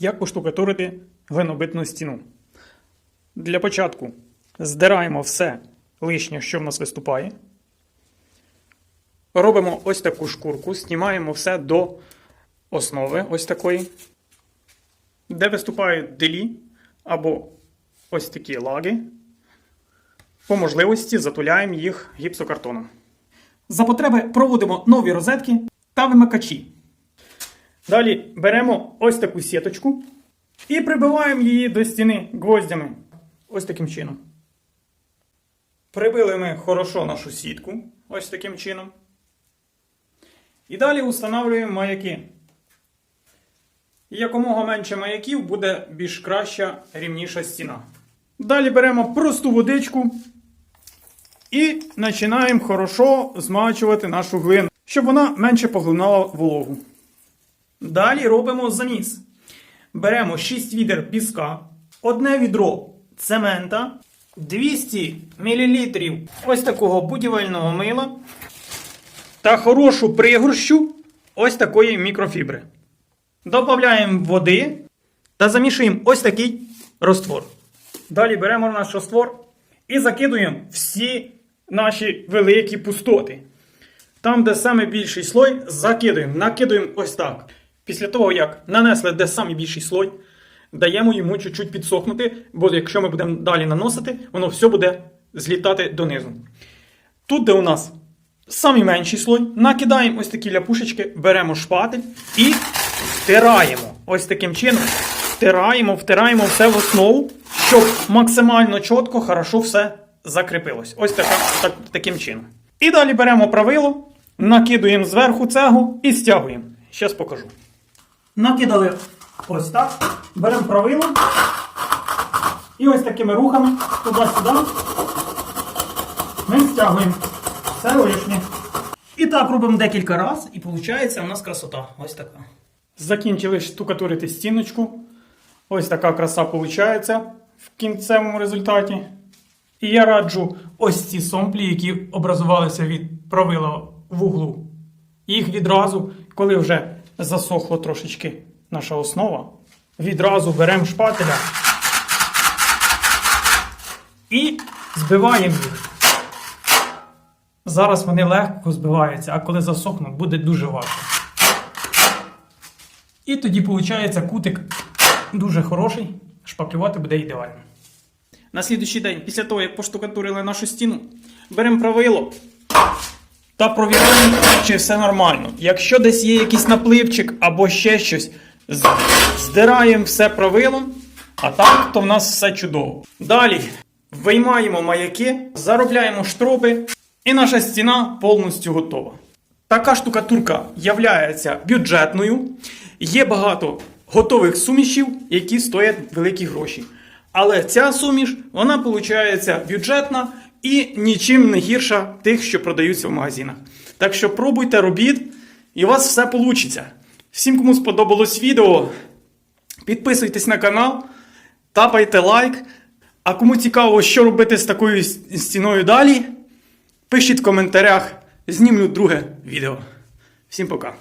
Як поштукатурити глинобитну стіну? Для початку здираємо все лишнє, що в нас виступає. Робимо ось таку шкурку, знімаємо все до основи ось такої, де виступають делі або ось такі лаги. По можливості затуляємо їх гіпсокартоном. За потреби проводимо нові розетки та вимикачі. Далі беремо ось таку сіточку і прибиваємо її до стіни гвоздями. Ось таким чином. Прибили ми хорошо нашу сітку. Ось таким чином. І далі встановлюємо маяки. Якомога менше маяків буде більш краща рівніша стіна. Далі беремо просту водичку і починаємо хорошо змачувати нашу глину, щоб вона менше поглинала вологу. Далі робимо заміс. Беремо 6 відер піска, одне відро цемента, 200 мл ось такого будівельного мила та хорошу пригорщу ось такої мікрофібри. Додаємо води та замішуємо ось такий розтвор. Далі беремо наш розтвор і закидуємо всі наші великі пустоти. Там, де саме більший слой, закидуємо, накидуємо ось так. Після того, як нанесли де самий більший слой, даємо йому чуть-чуть підсохнути, бо якщо ми будемо далі наносити, воно все буде злітати донизу. Тут, де у нас самий менший слой, накидаємо ось такі ляпушечки, беремо шпатель і втираємо. Ось таким чином. Втираємо, втираємо все в основу, щоб максимально чітко, хорошо все закріпилось. Ось така, так, таким чином. І далі беремо правило, накидуємо зверху цегу і стягуємо. Зараз покажу. Накидали ось так. Беремо правило. І ось такими рухами туди-сюди. Ми стягуємо. Все лишнє. І так робимо декілька разів, і виходить у нас красота. Ось така. Закінчили штукатурити стіночку. Ось така краса виходить в кінцевому результаті. І я раджу ось ці сомплі, які образувалися від правила в углу. Їх відразу, коли вже засохло трошечки наша основа, відразу беремо шпателя і збиваємо їх. Зараз вони легко збиваються, а коли засохнуть, буде дуже важко. І тоді виходить кутик дуже хороший, шпаклювати буде ідеально. На слідуючий день, після того, як поштукатурили нашу стіну, беремо правило та провіряємо, чи все нормально. Якщо десь є якийсь напливчик або ще щось, здираємо все правилом, а так, то в нас все чудово. Далі виймаємо маяки, заробляємо штроби, і наша стіна повністю готова. Така штукатурка являється бюджетною. Є багато готових сумішів, які стоять великі гроші. Але ця суміш, вона виходить бюджетна і нічим не гірша тих, що продаються в магазинах. Так що пробуйте, робіть, і у вас все вийде. Всім, кому сподобалось відео, підписуйтесь на канал, тапайте лайк. А кому цікаво, що робити з такою стіною далі, пишіть в коментарях, знімлю друге відео. Всім пока.